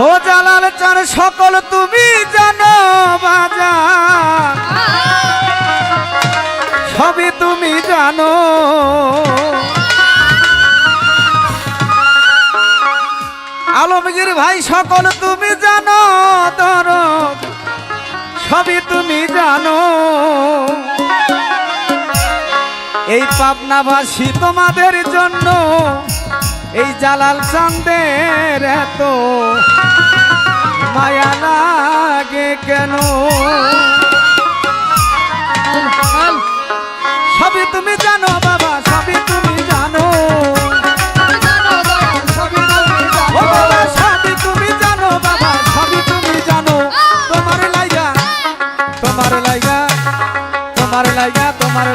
ও জালাল চার সকল তুমি জানো বাজা। সবই তুমি জানো। আলমগীর ভাই, সকল তুমি জানো ধর সবই তুমি জানো। এই পাবনাবাসী তোমাদের জন্য এই জালাল চন্দের এত মায়া লাগে কেন? সবই তুমি জানো বাবা, সবই তুমি জানো। তোমার লাইগা তোমার লাইগা, তোমার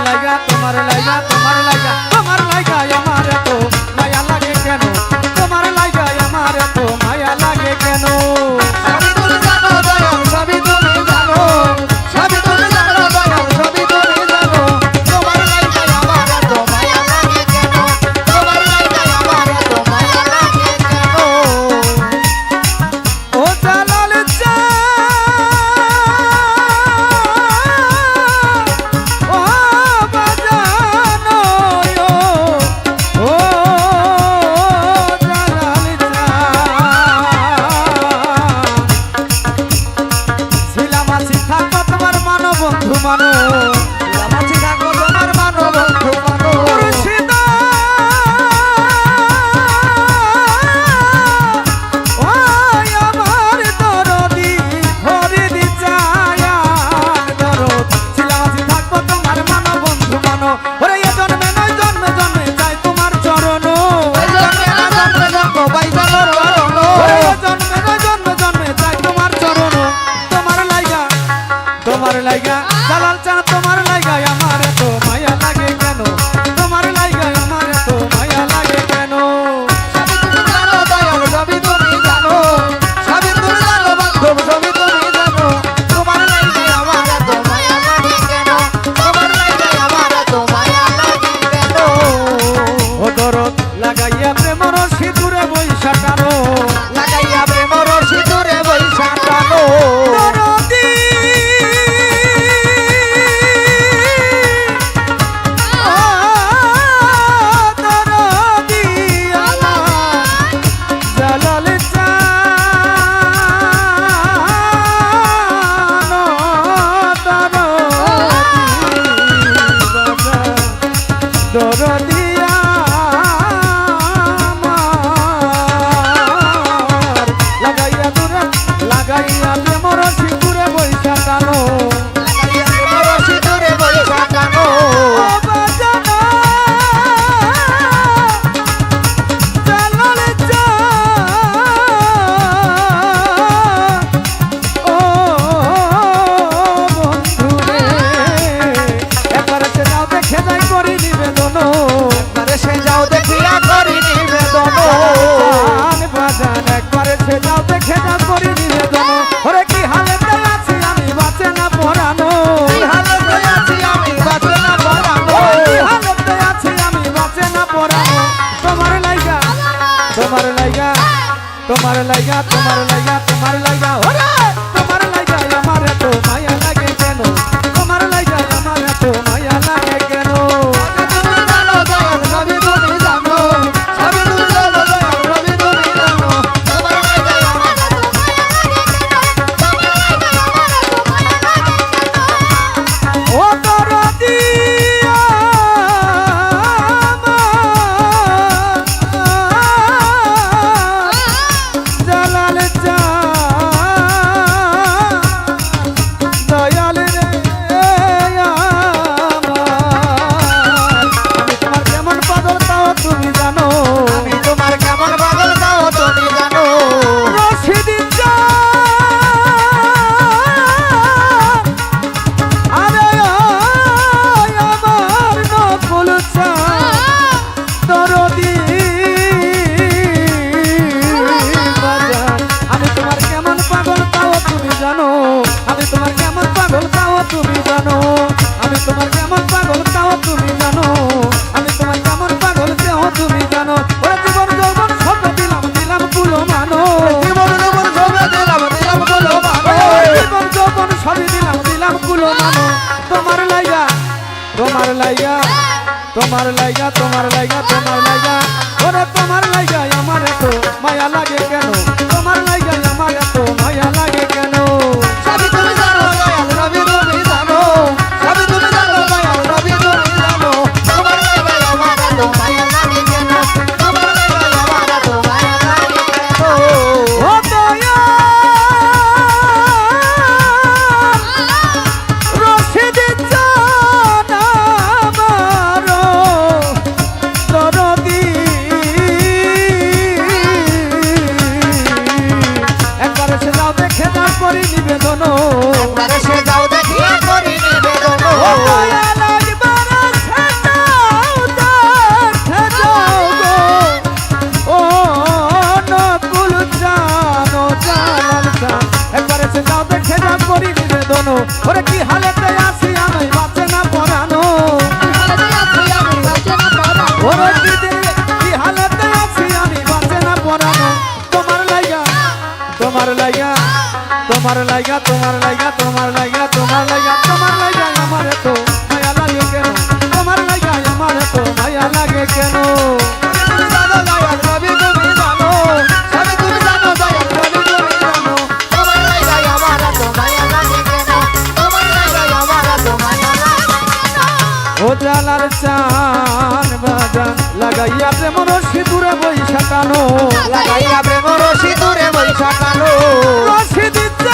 লাগিয়া মরণ সিপুরে বৈশা tomarla ya, tomarla ya. তোমার লাইগা তোমার লাইগা তোমার লাইগা। ওরে তোমার লাইগা আমার এত মায়া লাগে কেন? করি নিবেদন। সে যাও দেখি একবারে সে যাও দেখে। যা করি নিবেদন। ওরে কি হালেতে আছে লাইগা তোমার লাইগা তোমার লাইগা তোমার লাইগা তোমার লাইগা আমার তো মায়া লাগে কেন? তোমার লাইগা আমার তো মায়া লাগে কেন? ও জালার চান বাজান লাগাইয়া প্রেম রশি দূরে বৈশাখানো লাগাইয়া প্রেম রশি দূরে বৈশাখানো রশি দিচ্ছে